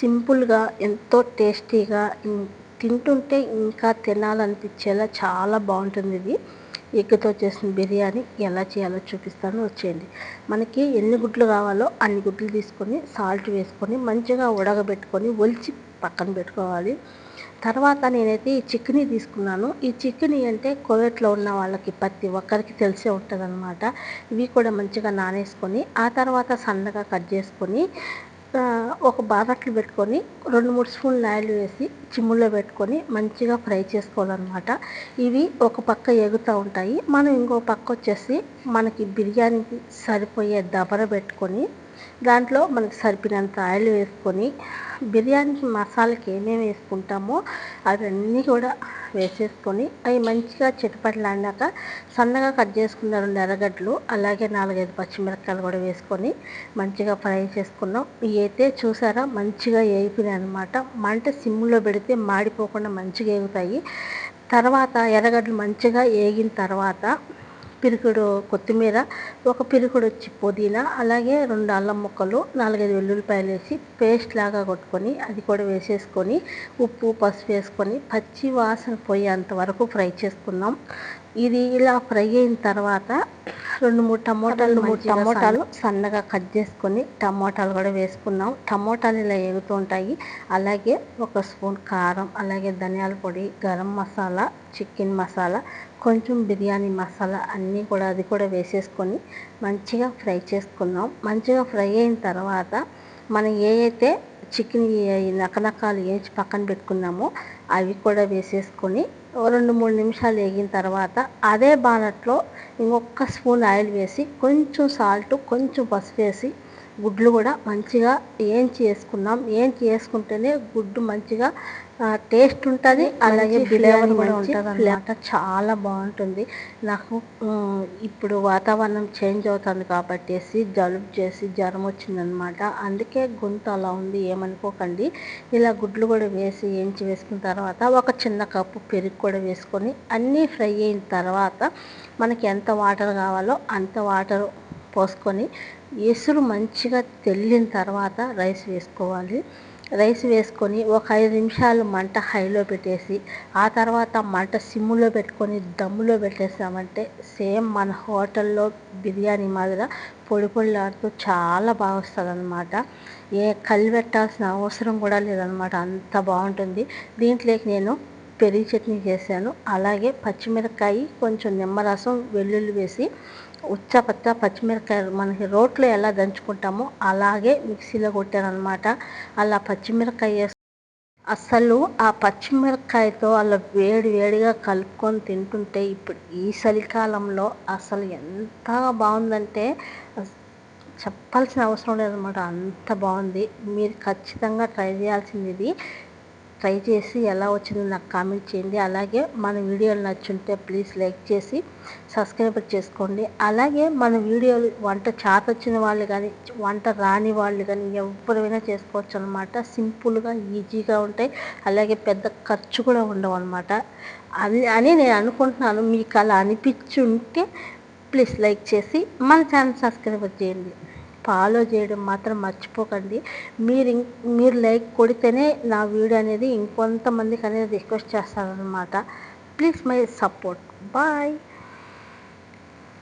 సింపుల్గా ఎంతో టేస్టీగా తింటుంటే ఇంకా తినాలనిపించేలా చాలా బాగుంటుంది ఇది. ఎగ్గుతో చేసిన బిర్యానీ ఎలా చేయాలో చూపిస్తాను వచ్చేయండి. మనకి ఎన్ని గుడ్లు కావాలో అన్ని గుడ్లు తీసుకొని సాల్ట్ వేసుకొని మంచిగా ఉడకబెట్టుకొని ఒలిచి పక్కన పెట్టుకోవాలి. తర్వాత నేనైతే ఈ చికెనీ తీసుకున్నాను. ఈ చికెన్ అంటే కోవిడ్లో ఉన్న వాళ్ళకి ప్రతి ఒక్కరికి తెలిసే ఉంటుంది ఇవి కూడా మంచిగా నానేసుకొని ఆ తర్వాత సన్నగా కట్ చేసుకొని ఒక బారట్లు పెట్టుకొని రెండు మూడు స్పూన్లు ఆయిల్ వేసి చిమ్ములో పెట్టుకొని మంచిగా ఫ్రై చేసుకోవాలన్నమాట. ఇవి ఒక పక్క ఎగుతూ ఉంటాయి. మనం ఇంకో పక్క వచ్చేసి మనకి బిర్యానీకి సరిపోయే దబర పెట్టుకొని దాంట్లో మనకి సరిపోయినంత ఆయిల్ వేసుకొని బిర్యానీకి మసాలాకి ఏమేమి వేసుకుంటామో అవన్నీ కూడా వేసేసుకొని అవి మంచిగా చిటపట్లాడినాక సన్నగా కట్ చేసుకున్న రెండు ఎర్రగడ్డలు అలాగే నాలుగైదు పచ్చిమిరపకాయలు కూడా వేసుకొని మంచిగా ఫ్రై చేసుకున్నాం. ఇవి అయితే చూసారా మంచిగా వేగిపోయినాయి అనమాట మంట సిమ్లో పెడితే మాడిపోకుండా మంచిగా వేగుతాయి తర్వాత ఎర్రగడ్డలు మంచిగా వేగిన తర్వాత పిరుకుడు కొత్తిమీర ఒక పిరుకుడు వచ్చి పుదీనా అలాగే రెండు అల్లం ముక్కలు నాలుగైదు వెల్లుల్లిపాయలు వేసి పేస్ట్ లాగా కొట్టుకొని అది కూడా వేసేసుకొని ఉప్పు పసుపు వేసుకొని పచ్చి వాసన పోయేంత వరకు ఫ్రై చేసుకుందాం. ఇది ఇలా ఫ్రై అయిన తర్వాత రెండు మూడు టమోటాలు మూడు టమోటాలు సన్నగా కట్ చేసుకొని టమోటాలు కూడా వేసుకున్నాం. టమోటాలు ఇలా ఎగుతూ ఉంటాయి. అలాగే ఒక స్పూన్ కారం అలాగే ధనియాల పొడి గరం మసాలా చికెన్ మసాలా కొంచెం బిర్యానీ మసాలా అన్నీ కూడా అది కూడా వేసేసుకొని మంచిగా ఫ్రై చేసుకున్నాం. మంచిగా ఫ్రై అయిన తర్వాత మనం ఏ అయితే చికెన్ నకనకాలు వేసి పక్కన పెట్టుకున్నామో అవి కూడా వేసేసుకొని రెండు మూడు నిమిషాలు వేగిన తర్వాత అదే బానట్లో ఇంకొక స్పూన్ ఆయిల్ వేసి కొంచెం సాల్ట్ కొంచెం పసుపు వేసి గుడ్లు కూడా మంచిగా ఏంచి వేసుకున్నాం ఏంచి వేసుకుంటేనే గుడ్డు మంచిగా టేస్ట్ ఉంటుంది. అలాగే బిర్యానీ కూడా ఉంటుంది అనమాట చాలా బాగుంటుంది. నాకు ఇప్పుడు వాతావరణం చేంజ్ అవుతుంది కాబట్టి జలుబు చేసి జ్వరం వచ్చిందనమాట అందుకే గొంతు అలా ఉంది ఏమనుకోకండి. ఇలా గుడ్లు కూడా వేసి ఏంచి వేసుకున్న తర్వాత తర్వాత ఒక చిన్న కప్పు పెరుగు కూడా వేసుకొని అన్నీ ఫ్రై అయిన తర్వాత మనకి ఎంత వాటర్ కావాలో అంత వాటర్ పోసుకొని ఎసురు మంచిగా తెల్లిన తర్వాత రైస్ వేసుకోవాలి. రైస్ వేసుకొని ఒక ఐదు నిమిషాలు మంట హైలో పెట్టేసి ఆ తర్వాత మంట సిమ్ములో పెట్టుకొని దమ్ములో పెట్టేసామంటే సేమ్ మన హోటల్లో బిర్యానీ మాదిరి పొడి పొడిలాడుతూ చాలా బాగా వస్తుంది అనమాట ఏ కళ్ళు పెట్టాల్సిన అవసరం కూడా లేదనమాట అంత బాగుంటుంది. దీంట్లోకి నేను పెరుగు చట్నీ చేశాను. అలాగే పచ్చిమిరపకాయ కొంచెం నిమ్మరసం వెల్లుల్లి వేసి ఉచ్చపచ్చ పచ్చిమిరకాయలు మనకి రోట్లో ఎలా దంచుకుంటామో అలాగే మిక్సీలో కొట్టారనమాట అలా పచ్చిమిరపకాయ అసలు ఆ పచ్చిమిరపకాయతో అలా వేడి వేడిగా కలుపుకొని తింటుంటే ఇప్పుడు ఈ చలికాలంలో అసలు ఎంత బాగుందంటే చెప్పాల్సిన అవసరం లేదనమాట అంత బాగుంది. మీరు ఖచ్చితంగా ట్రై చేయాల్సింది ఇది. ట్రై చేసి ఎలా వచ్చిందో నాకు కామెంట్ చేయండి. అలాగే మన వీడియోలు నచ్చుంటే ప్లీజ్ లైక్ చేసి సబ్స్క్రైబ్ చేసుకోండి. అలాగే మన వీడియోలు వంట చాతొచ్చిన వాళ్ళు కానీ వంట రాని వాళ్ళు కానీ ఎవరైనా చేసుకోవచ్చు అనమాట సింపుల్గా ఈజీగా ఉంటాయి. అలాగే పెద్ద ఖర్చు కూడా ఉండవు అనమాట అని అని నేను అనుకుంటున్నాను. మీకు అలా అనిపించుంటే ప్లీజ్ లైక్ చేసి మన ఛానల్ సబ్స్క్రైబ్ చేయండి. ఫాలో చేయడం మాత్రం మర్చిపోకండి. మీరు మీరు లైక్ కొడితేనే నా వీడియో అనేది ఇంకొంతమందికి అనేది రిక్వెస్ట్ చేస్తారనమాట ప్లీజ్ మై సపోర్ట్. బాయ్.